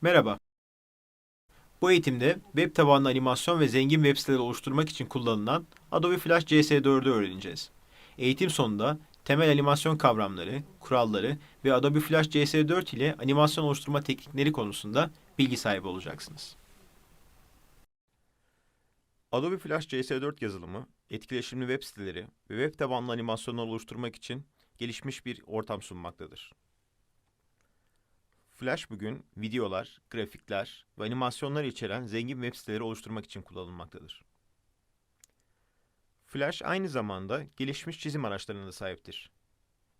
Merhaba. Bu eğitimde web tabanlı animasyon ve zengin web siteleri oluşturmak için kullanılan Adobe Flash CS4'ü öğreneceğiz. Eğitim sonunda temel animasyon kavramları, kuralları ve Adobe Flash CS4 ile animasyon oluşturma teknikleri konusunda bilgi sahibi olacaksınız. Adobe Flash CS4 yazılımı, etkileşimli web siteleri ve web tabanlı animasyonlar oluşturmak için gelişmiş bir ortam sunmaktadır. Flash bugün videolar, grafikler ve animasyonlar içeren zengin web siteleri oluşturmak için kullanılmaktadır. Flash aynı zamanda gelişmiş çizim araçlarına da sahiptir.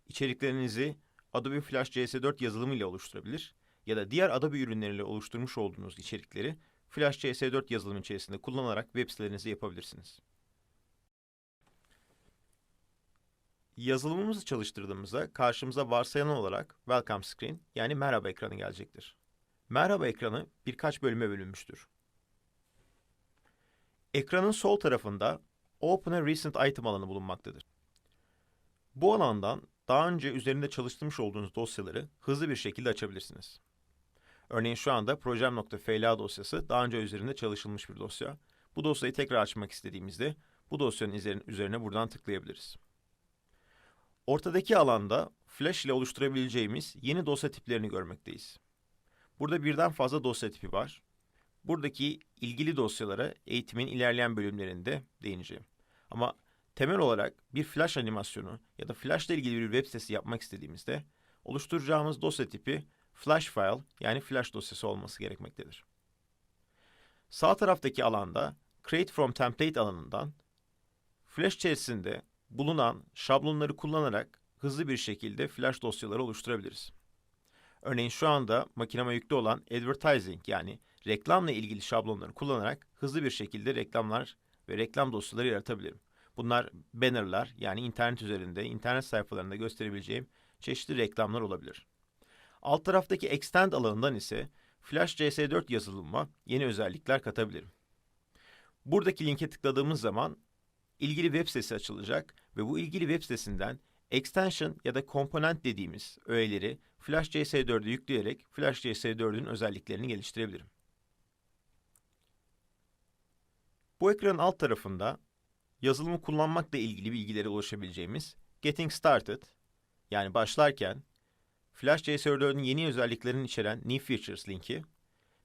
İçeriklerinizi Adobe Flash CS4 yazılımı ile oluşturabilir ya da diğer Adobe ürünleriyle oluşturmuş olduğunuz içerikleri Flash CS4 yazılımı içerisinde kullanarak web sitelerinizi yapabilirsiniz. Yazılımımızı çalıştırdığımızda karşımıza varsayılan olarak welcome screen yani merhaba ekranı gelecektir. Merhaba ekranı birkaç bölüme bölünmüştür. Ekranın sol tarafında Open a Recent Item alanı bulunmaktadır. Bu alandan daha önce üzerinde çalıştırmış olduğunuz dosyaları hızlı bir şekilde açabilirsiniz. Örneğin şu anda projem.fla dosyası daha önce üzerinde çalışılmış bir dosya. Bu dosyayı tekrar açmak istediğimizde bu dosyanın üzerine, buradan tıklayabiliriz. Ortadaki alanda Flash ile oluşturabileceğimiz yeni dosya tiplerini görmekteyiz. Burada birden fazla dosya tipi var. Buradaki ilgili dosyalara eğitimin ilerleyen bölümlerinde değineceğim. Ama temel olarak bir Flash animasyonu ya da Flash ile ilgili bir web sitesi yapmak istediğimizde oluşturacağımız dosya tipi Flash file yani Flash dosyası olması gerekmektedir. Sağ taraftaki alanda Create from Template alanından Flash içerisinde bulunan şablonları kullanarak hızlı bir şekilde Flash dosyaları oluşturabiliriz. Örneğin şu anda makineme yüklü olan advertising yani reklamla ilgili şablonları kullanarak hızlı bir şekilde reklamlar ve reklam dosyaları yaratabilirim. Bunlar bannerlar yani internet üzerinde, internet sayfalarında gösterebileceğim çeşitli reklamlar olabilir. Alt taraftaki extend alanından ise Flash CS4 yazılımıma yeni özellikler katabilirim. Buradaki linke tıkladığımız zaman ilgili web sitesi açılacak ve bu ilgili web sitesinden extension ya da komponent dediğimiz öğeleri Flash CS4'e yükleyerek Flash CS4'ün özelliklerini geliştirebilirim. Bu ekranın alt tarafında yazılımı kullanmakla ilgili bilgilere ulaşabileceğimiz Getting Started yani başlarken Flash CS4'ün yeni özelliklerini içeren New Features linki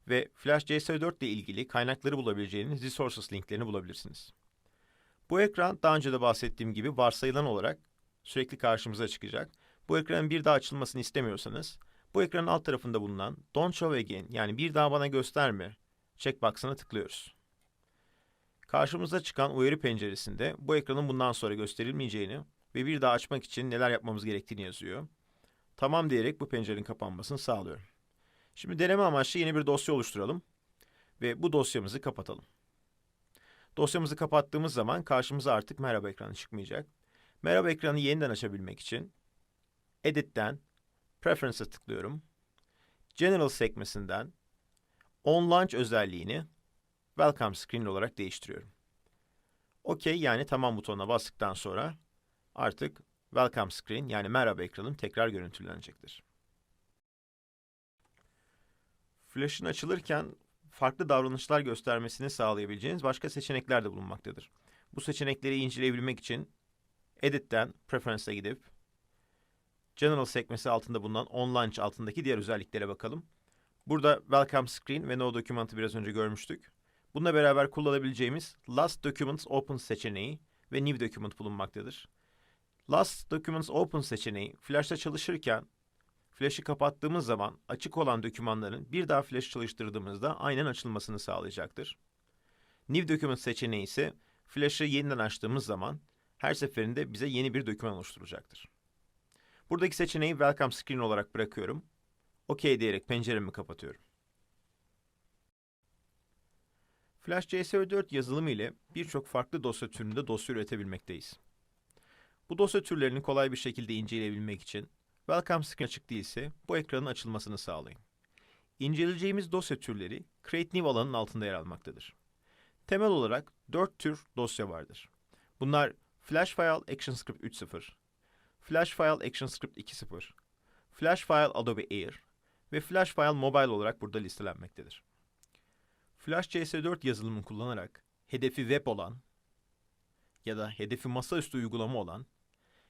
ve Flash CS4 ile ilgili kaynakları bulabileceğiniz Resources linklerini bulabilirsiniz. Bu ekran daha önce de bahsettiğim gibi varsayılan olarak sürekli karşımıza çıkacak. Bu ekranın bir daha açılmasını istemiyorsanız bu ekranın alt tarafında bulunan Don't Show Again yani bir daha bana gösterme checkbox'ına tıklıyoruz. Karşımıza çıkan uyarı penceresinde bu ekranın bundan sonra gösterilmeyeceğini ve bir daha açmak için neler yapmamız gerektiğini yazıyor. Tamam diyerek bu pencerenin kapanmasını sağlıyorum. Şimdi deneme amaçlı yeni bir dosya oluşturalım ve bu dosyamızı kapatalım. Dosyamızı kapattığımız zaman karşımıza artık merhaba ekranı çıkmayacak. Merhaba ekranı yeniden açabilmek için Edit'ten Preference'a tıklıyorum. General sekmesinden On Launch özelliğini Welcome Screen olarak değiştiriyorum. OK yani tamam butonuna bastıktan sonra artık Welcome Screen yani merhaba ekranım tekrar görüntülenecektir. Flash'ın açılırken farklı davranışlar göstermesini sağlayabileceğiniz başka seçenekler de bulunmaktadır. Bu seçenekleri inceleyebilmek için Edit'ten Preference'a gidip General sekmesi altında bulunan On Launch altındaki diğer özelliklere bakalım. Burada Welcome Screen ve No Document'ı biraz önce görmüştük. Bununla beraber kullanabileceğimiz Last Documents Open seçeneği ve New Document bulunmaktadır. Last Documents Open seçeneği Flash'ta çalışırken Flash'ı kapattığımız zaman açık olan dokümanların bir daha Flash çalıştırdığımızda aynen açılmasını sağlayacaktır. New Document seçeneği ise Flash'ı yeniden açtığımız zaman her seferinde bize yeni bir doküman oluşturacaktır. Buradaki seçeneği Welcome Screen olarak bırakıyorum. OK diyerek penceremi kapatıyorum. Flash CS4 yazılımı ile birçok farklı dosya türünde dosya üretebilmekteyiz. Bu dosya türlerini kolay bir şekilde inceleyebilmek için Welcome Screen açık değilse bu ekranın açılmasını sağlayın. İnceleyeceğimiz dosya türleri Create New alanının altında yer almaktadır. Temel olarak dört tür dosya vardır. Bunlar Flash File ActionScript 3.0, Flash File ActionScript 2.0, Flash File Adobe Air ve Flash File Mobile olarak burada listelenmektedir. Flash CS4 yazılımını kullanarak hedefi web olan ya da hedefi masaüstü uygulama olan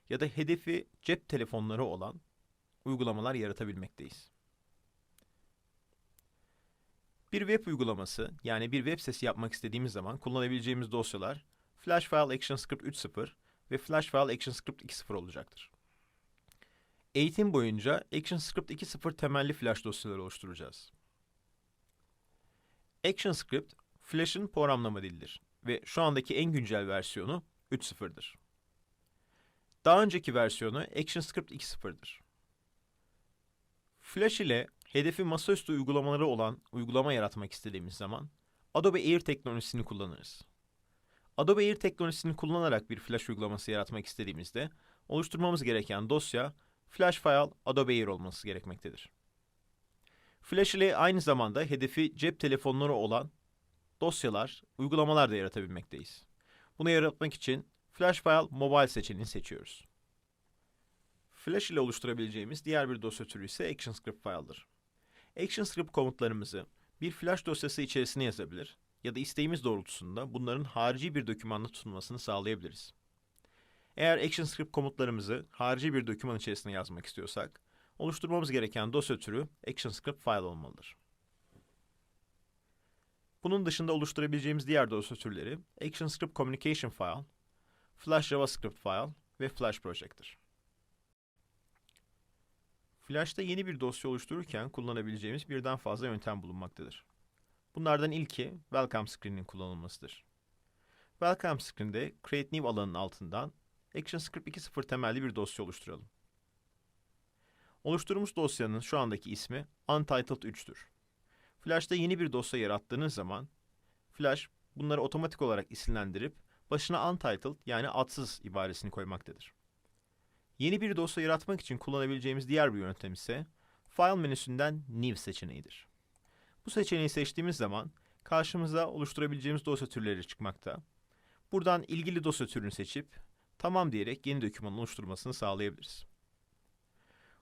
ya da hedefi cep telefonları olan uygulamalar yaratabilmekteyiz. Bir web uygulaması yani bir web sitesi yapmak istediğimiz zaman kullanabileceğimiz dosyalar Flash File ActionScript 3.0 ve Flash File ActionScript 2.0 olacaktır. Eğitim boyunca ActionScript 2.0 temelli Flash dosyaları oluşturacağız. ActionScript, Flash'ın programlama dilidir ve şu andaki en güncel versiyonu 3.0'dır. Daha önceki versiyonu ActionScript 2.0'dır. Flash ile hedefi masaüstü uygulamaları olan uygulama yaratmak istediğimiz zaman Adobe Air teknolojisini kullanırız. Adobe Air teknolojisini kullanarak bir Flash uygulaması yaratmak istediğimizde oluşturmamız gereken dosya Flash File Adobe Air olması gerekmektedir. Flash ile aynı zamanda hedefi cep telefonları olan dosyalar, uygulamalar da yaratabilmekteyiz. Bunu yaratmak için Flash File Mobile seçeneğini seçiyoruz. Flash ile oluşturabileceğimiz diğer bir dosya türü ise ActionScript file'dır. ActionScript komutlarımızı bir Flash dosyası içerisine yazabilir ya da isteğimiz doğrultusunda bunların harici bir dokümanda tutulmasını sağlayabiliriz. Eğer ActionScript komutlarımızı harici bir doküman içerisine yazmak istiyorsak, oluşturmamız gereken dosya türü ActionScript file olmalıdır. Bunun dışında oluşturabileceğimiz diğer dosya türleri ActionScript Communication File, Flash JavaScript File ve Flash Project'tir. Flash'ta yeni bir dosya oluştururken kullanabileceğimiz birden fazla yöntem bulunmaktadır. Bunlardan ilki Welcome Screen'in kullanılmasıdır. Welcome Screen'de Create New alanının altından ActionScript 2.0 temelli bir dosya oluşturalım. Oluşturulmuş dosyanın şu andaki ismi Untitled 3'tür. Flash'ta yeni bir dosya yarattığınız zaman Flash bunları otomatik olarak isimlendirip başına Untitled yani adsız ibaresini koymaktadır. Yeni bir dosya yaratmak için kullanabileceğimiz diğer bir yöntem ise File menüsünden New seçeneğidir. Bu seçeneği seçtiğimiz zaman karşımıza oluşturabileceğimiz dosya türleri çıkmakta. Buradan ilgili dosya türünü seçip tamam diyerek yeni dokümanın oluşturmasını sağlayabiliriz.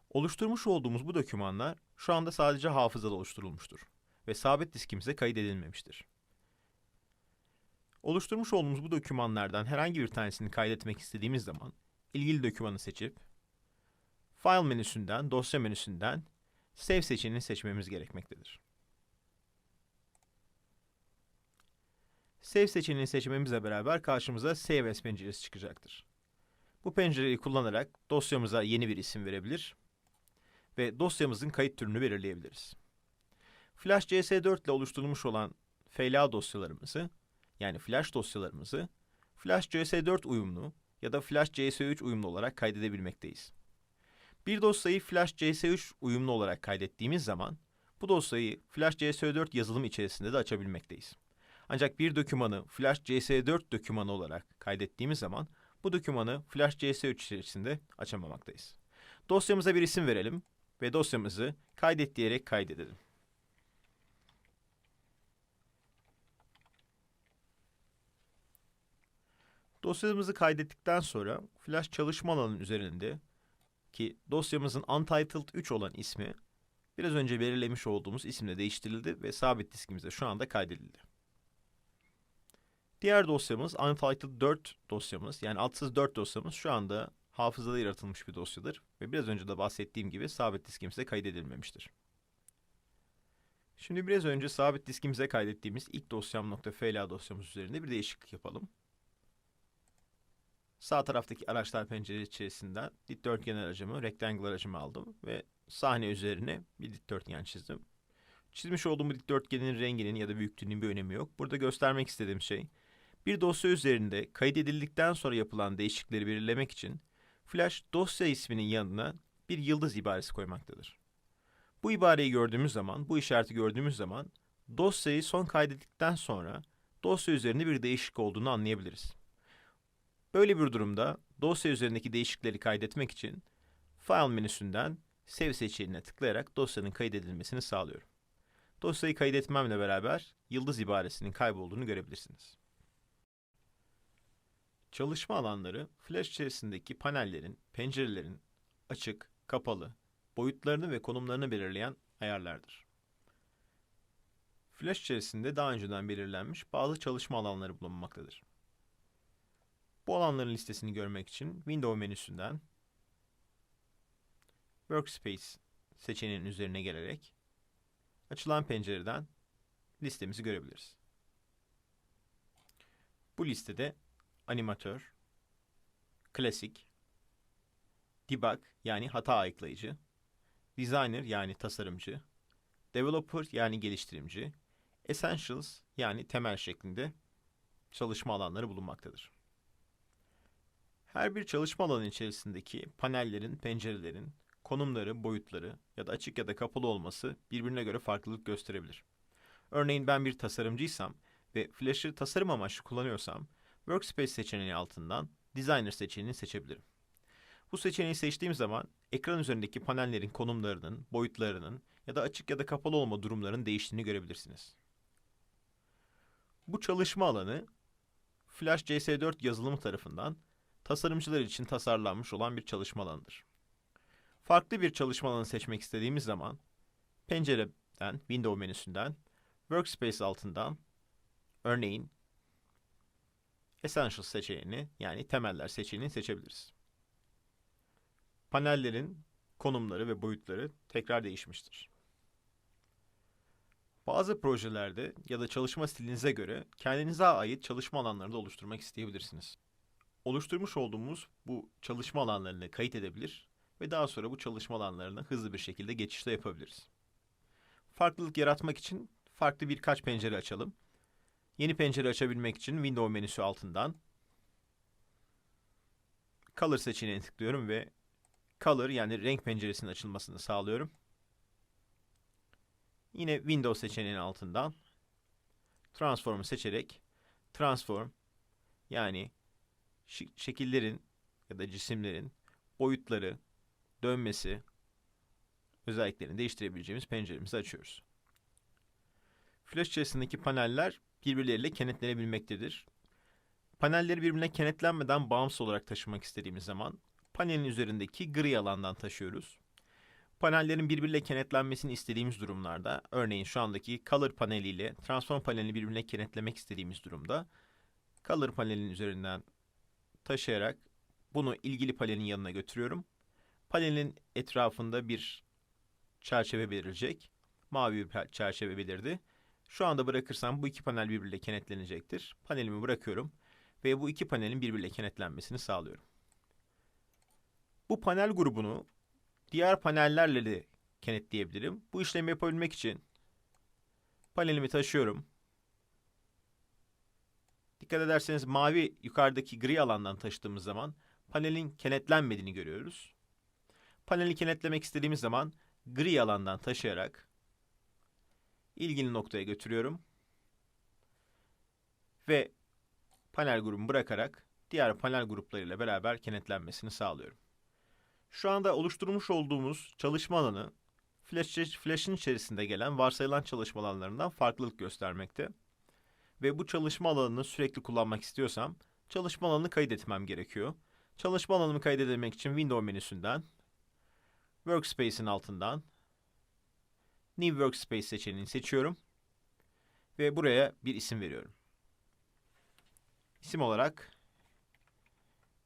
Oluşturmuş olduğumuz bu dokümanlar şu anda sadece hafızada oluşturulmuştur ve sabit diskimize kaydedilmemiştir. Oluşturmuş olduğumuz bu dokümanlardan herhangi bir tanesini kaydetmek istediğimiz zaman ilgili dokümanı seçip File menüsünden, dosya menüsünden Save seçeneğini seçmemiz gerekmektedir. Save seçeneğini seçmemizle beraber karşımıza Save As penceresi çıkacaktır. Bu pencereyi kullanarak dosyamıza yeni bir isim verebilir ve dosyamızın kayıt türünü belirleyebiliriz. Flash CS4 ile oluşturulmuş olan FLA dosyalarımızı yani Flash dosyalarımızı Flash CS4 uyumlu ya da Flash CS3 uyumlu olarak kaydedebilmekteyiz. Bir dosyayı Flash CS3 uyumlu olarak kaydettiğimiz zaman bu dosyayı Flash CS4 yazılım içerisinde de açabilmekteyiz. Ancak bir dokümanı Flash CS4 dokümanı olarak kaydettiğimiz zaman bu dokümanı Flash CS3 içerisinde açamamaktayız. Dosyamıza bir isim verelim ve dosyamızı kaydet diyerek kaydedelim. Dosyamızı kaydettikten sonra Flash çalışma alanının üzerinde ki dosyamızın Untitled 3 olan ismi biraz önce belirlemiş olduğumuz isimle değiştirildi ve sabit diskimize şu anda kaydedildi. Diğer dosyamız Untitled 4 dosyamız yani adsız 4 dosyamız şu anda hafızada yaratılmış bir dosyadır ve biraz önce de bahsettiğim gibi sabit diskimize kaydedilmemiştir. Şimdi biraz önce sabit diskimize kaydettiğimiz ilk dosyam.fla dosyamız üzerinde bir değişiklik yapalım. Sağ taraftaki araçlar penceresi içerisinden dikdörtgen aracımı, rectangle aracımı aldım ve sahne üzerine bir dikdörtgen çizdim. Çizmiş olduğum bu dikdörtgenin renginin ya da büyüklüğünün bir önemi yok. Burada göstermek istediğim şey, bir dosya üzerinde kaydedildikten sonra yapılan değişiklikleri belirlemek için Flash dosya isminin yanına bir yıldız ibaresi koymaktadır. Bu ibareyi gördüğümüz zaman, bu işareti gördüğümüz zaman dosyayı son kaydettikten sonra dosya üzerinde bir değişiklik olduğunu anlayabiliriz. Böyle bir durumda dosya üzerindeki değişiklikleri kaydetmek için File menüsünden Save seçeneğine tıklayarak dosyanın kaydedilmesini sağlıyorum. Dosyayı kaydetmemle beraber yıldız ibaresinin kaybolduğunu görebilirsiniz. Çalışma alanları Flash içerisindeki panellerin, pencerelerin açık, kapalı, boyutlarını ve konumlarını belirleyen ayarlardır. Flash içerisinde daha önceden belirlenmiş bazı çalışma alanları bulunmaktadır. Bu alanların listesini görmek için Window menüsünden Workspace seçeneğinin üzerine gelerek açılan pencereden listemizi görebiliriz. Bu listede animatör, klasik, debug yani hata ayıklayıcı, designer yani tasarımcı, developer yani geliştirimci, essentials yani temel şeklinde çalışma alanları bulunmaktadır. Her bir çalışma alanı içerisindeki panellerin, pencerelerin, konumları, boyutları ya da açık ya da kapalı olması birbirine göre farklılık gösterebilir. Örneğin ben bir tasarımcıysam ve Flash'ı tasarım amaçlı kullanıyorsam, Workspace seçeneği altından Designer seçeneğini seçebilirim. Bu seçeneği seçtiğim zaman ekran üzerindeki panellerin konumlarının, boyutlarının ya da açık ya da kapalı olma durumlarının değiştiğini görebilirsiniz. Bu çalışma alanı Flash CS4 yazılımı tarafından tasarımcılar için tasarlanmış olan bir çalışma alanıdır. Farklı bir çalışma alanı seçmek istediğimiz zaman pencereden, Window menüsünden, Workspace altından örneğin Essentials seçeneğini yani temeller seçeneğini seçebiliriz. Panellerin konumları ve boyutları tekrar değişmiştir. Bazı projelerde ya da çalışma stilinize göre kendinize ait çalışma alanlarını da oluşturmak isteyebilirsiniz. Oluşturmuş olduğumuz bu çalışma alanlarını kayıt edebilir ve daha sonra bu çalışma alanlarına hızlı bir şekilde geçişte yapabiliriz. Farklılık yaratmak için farklı birkaç pencere açalım. Yeni pencere açabilmek için Window menüsü altından Color seçeneğine tıklıyorum ve Color yani renk penceresinin açılmasını sağlıyorum. Yine Window seçeneğinin altından Transform'u seçerek Transform yani şekillerin ya da cisimlerin boyutları, dönmesi özelliklerini değiştirebileceğimiz penceremizi açıyoruz. Flash içerisindeki paneller birbirleriyle kenetlenebilmektedir. Panelleri birbirine kenetlenmeden bağımsız olarak taşımak istediğimiz zaman panelin üzerindeki gri alandan taşıyoruz. Panellerin birbiriyle kenetlenmesini istediğimiz durumlarda, örneğin şu andaki Color paneliyle Transform panelini birbirine kenetlemek istediğimiz durumda, Color panelinin üzerinden taşıyarak bunu ilgili panelin yanına götürüyorum. Panelin etrafında bir çerçeve belirilecek. Mavi bir çerçeve belirdi. Şu anda bırakırsam bu iki panel birbiriyle kenetlenecektir. Panelimi bırakıyorum ve bu iki panelin birbiriyle kenetlenmesini sağlıyorum. Bu panel grubunu diğer panellerle de kenetleyebilirim. Bu işlemi yapabilmek için panelimi taşıyorum. Dikkat ederseniz mavi yukarıdaki gri alandan taşıdığımız zaman panelin kenetlenmediğini görüyoruz. Paneli kenetlemek istediğimiz zaman gri alandan taşıyarak ilgili noktaya götürüyorum. Ve panel grubumu bırakarak diğer panel gruplarıyla beraber kenetlenmesini sağlıyorum. Şu anda oluşturmuş olduğumuz çalışma alanı Flash, Flash'ın içerisinde gelen varsayılan çalışma alanlarından farklılık göstermekte. Ve bu çalışma alanını sürekli kullanmak istiyorsam çalışma alanını kaydetmem gerekiyor. Çalışma alanımı kaydedebilmek için Window menüsünden Workspace'in altından New Workspace seçeneğini seçiyorum. Ve buraya bir isim veriyorum. İsim olarak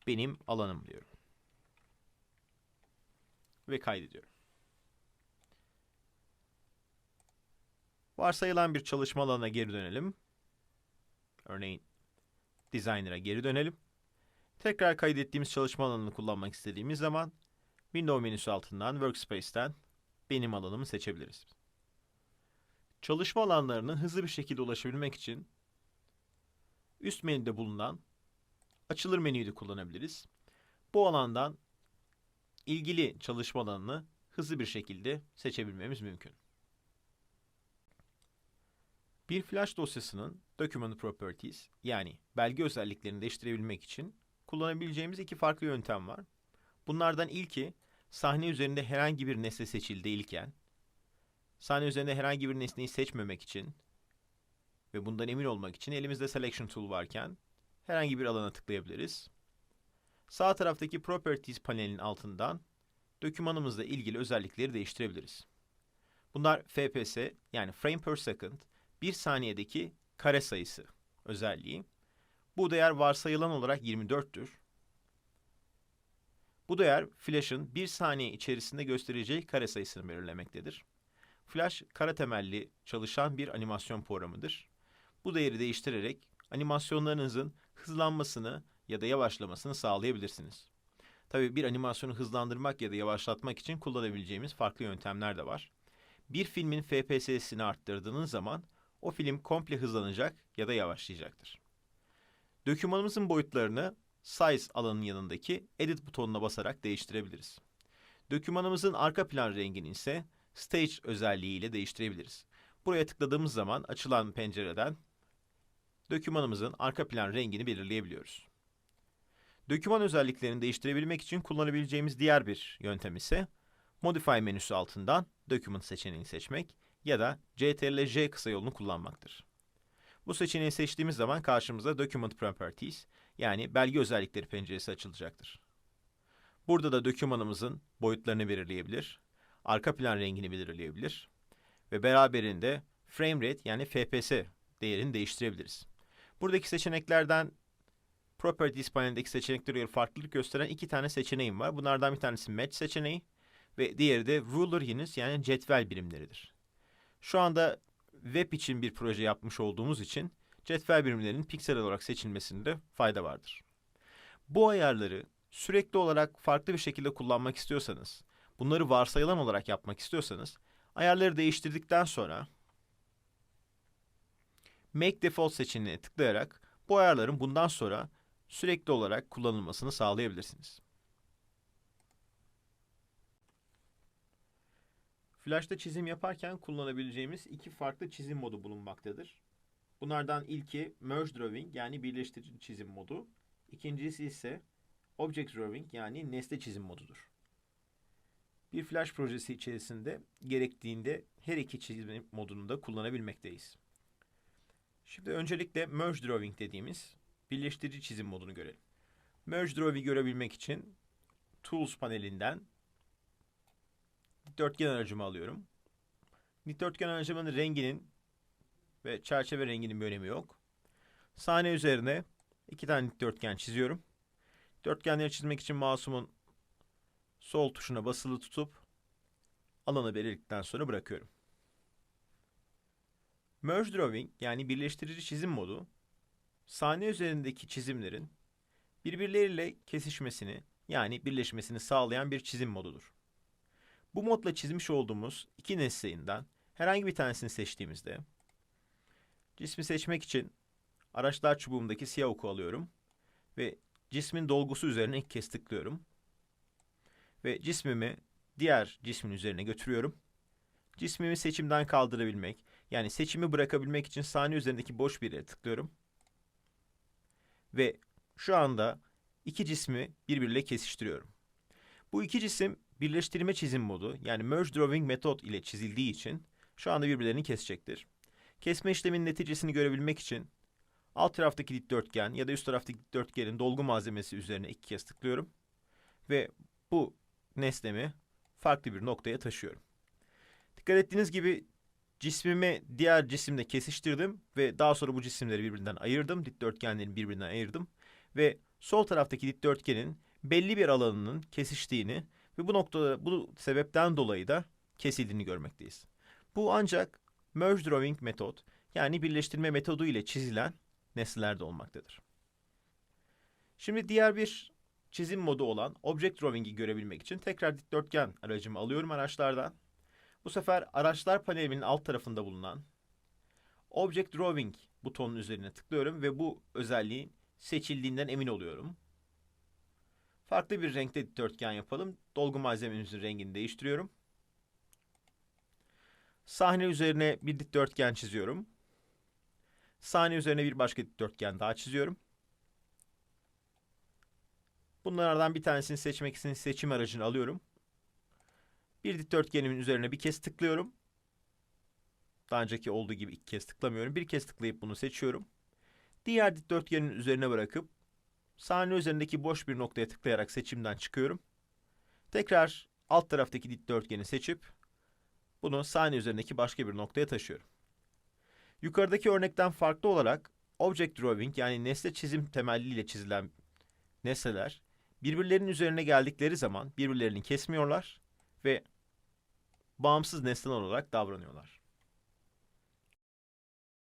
benim alanım diyorum. Ve kaydediyorum. Varsayılan bir çalışma alanına geri dönelim. Örneğin Designer'a geri dönelim. Tekrar kaydettiğimiz çalışma alanını kullanmak istediğimiz zaman Window menüsü altından Workspace'ten benim alanımı seçebiliriz. Çalışma alanlarına hızlı bir şekilde ulaşabilmek için üst menüde bulunan açılır menüyü de kullanabiliriz. Bu alandan ilgili çalışma alanını hızlı bir şekilde seçebilmemiz mümkün. Bir flash dosyasının Document Properties yani belge özelliklerini değiştirebilmek için kullanabileceğimiz iki farklı yöntem var. Bunlardan ilki sahne üzerinde herhangi bir nesne seçili değilken Sahne üzerinde herhangi bir nesneyi seçmemek için ve bundan emin olmak için elimizde Selection Tool varken herhangi bir alana tıklayabiliriz. Sağ taraftaki Properties panelinin altından dokümanımızla ilgili özellikleri değiştirebiliriz. Bunlar FPS yani frame per second, bir saniyedeki kare sayısı özelliği. Bu değer varsayılan olarak 24'tür. Bu değer Flash'ın bir saniye içerisinde göstereceği kare sayısını belirlemektedir. Flash kara temelli çalışan bir animasyon programıdır. Bu değeri değiştirerek animasyonlarınızın hızlanmasını ya da yavaşlamasını sağlayabilirsiniz. Tabii bir animasyonu hızlandırmak ya da yavaşlatmak için kullanabileceğimiz farklı yöntemler de var. Bir filmin FPS'sini arttırdığınız zaman o film komple hızlanacak ya da yavaşlayacaktır. Dokümanımızın boyutlarını Size alanının yanındaki Edit butonuna basarak değiştirebiliriz. Dokümanımızın arka plan rengini ise Stage özelliğiyle değiştirebiliriz. Buraya tıkladığımız zaman açılan pencereden dokümanımızın arka plan rengini belirleyebiliyoruz. Doküman özelliklerini değiştirebilmek için kullanabileceğimiz diğer bir yöntem ise Modify menüsü altından Document seçeneğini seçmek ya da CTRL-J kısa yolunu kullanmaktır. Bu seçeneği seçtiğimiz zaman karşımıza Document Properties yani belge özellikleri penceresi açılacaktır. Burada da dokümanımızın boyutlarını belirleyebilir, arka plan rengini belirleyebilir ve beraberinde frame rate yani FPS değerini değiştirebiliriz. Buradaki seçeneklerden Properties panelindeki seçeneklere göre farklılık gösteren iki tane seçeneğim var. Bunlardan bir tanesi Match seçeneği ve diğeri de Ruler Units yani cetvel birimleridir. Şu anda web için bir proje yapmış olduğumuz için cetvel birimlerinin piksel olarak seçilmesinde fayda vardır. Bu ayarları sürekli olarak farklı bir şekilde kullanmak istiyorsanız, bunları varsayılan olarak yapmak istiyorsanız, ayarları değiştirdikten sonra Make Default seçeneğine tıklayarak bu ayarların bundan sonra sürekli olarak kullanılmasını sağlayabilirsiniz. Flash'ta çizim yaparken kullanabileceğimiz iki farklı çizim modu bulunmaktadır. Bunlardan ilki Merge Drawing yani birleştirici çizim modu. İkincisi ise Object Drawing yani nesne çizim modudur. Bir Flash projesi içerisinde gerektiğinde her iki çizim modunu da kullanabilmekteyiz. Şimdi öncelikle Merge Drawing dediğimiz birleştirici çizim modunu görelim. Merge Drawing'i görebilmek için Tools panelinden dikdörtgen aracımı alıyorum. Dikdörtgen aracımın renginin ve çerçeve renginin bir önemi yok. Sahne üzerine iki tane dikdörtgen çiziyorum. Dörtgenleri çizmek için mouse'umun sol tuşuna basılı tutup alanı belirledikten sonra bırakıyorum. Merge Drawing yani birleştirici çizim modu sahne üzerindeki çizimlerin birbirleriyle kesişmesini yani birleşmesini sağlayan bir çizim modudur. Bu modla çizmiş olduğumuz iki nesneyinden herhangi bir tanesini seçtiğimizde cismi seçmek için araçlar çubuğumdaki siyah oku alıyorum ve cismin dolgusu üzerine ilk kez tıklıyorum. Ve cismimi diğer cismin üzerine götürüyorum. Cismimi seçimden kaldırabilmek, yani seçimi bırakabilmek için sahne üzerindeki boş bir yere tıklıyorum. Ve şu anda iki cismi birbiriyle kesiştiriyorum. Bu iki cisim birleştirme çizim modu yani Merge Drawing metot ile çizildiği için şu anda birbirlerini kesecektir. Kesme işleminin neticesini görebilmek için alt taraftaki dikdörtgen ya da üst taraftaki dikdörtgenin dolgu malzemesi üzerine iki kez tıklıyorum. Ve bu nesnemi farklı bir noktaya taşıyorum. Dikkat ettiğiniz gibi cismimi diğer cisimle kesiştirdim ve daha sonra bu cisimleri birbirinden ayırdım. Dikdörtgenleri birbirinden ayırdım ve sol taraftaki dikdörtgenin belli bir alanının kesiştiğini ve bu noktada bu sebepten dolayı da kesildiğini görmekteyiz. Bu ancak merge drawing metot yani birleştirme metodu ile çizilen nesnelerde olmaktadır. Şimdi diğer bir çizim modu olan Object Drawing'i görebilmek için tekrar dikdörtgen aracımı alıyorum araçlardan. Bu sefer araçlar panelimin alt tarafında bulunan Object Drawing butonun üzerine tıklıyorum ve bu özelliğin seçildiğinden emin oluyorum. Farklı bir renkte dikdörtgen yapalım. Dolgu malzememizin rengini değiştiriyorum. Sahne üzerine bir dikdörtgen çiziyorum. Sahne üzerine bir başka dikdörtgen daha çiziyorum. Bunlardan bir tanesini seçmek için seçim aracını alıyorum. Bir dikdörtgenimin üzerine bir kez tıklıyorum. Daha önceki olduğu gibi iki kez tıklamıyorum. Bir kez tıklayıp bunu seçiyorum. Diğer dikdörtgenin üzerine bırakıp sahne üzerindeki boş bir noktaya tıklayarak seçimden çıkıyorum. Tekrar alt taraftaki dikdörtgeni seçip Bunu sahne üzerindeki başka bir noktaya taşıyorum. Yukarıdaki örnekten farklı olarak object drawing yani nesne çizim temelliyle çizilen nesneler birbirlerinin üzerine geldikleri zaman birbirlerini kesmiyorlar ve bağımsız nesneler olarak davranıyorlar.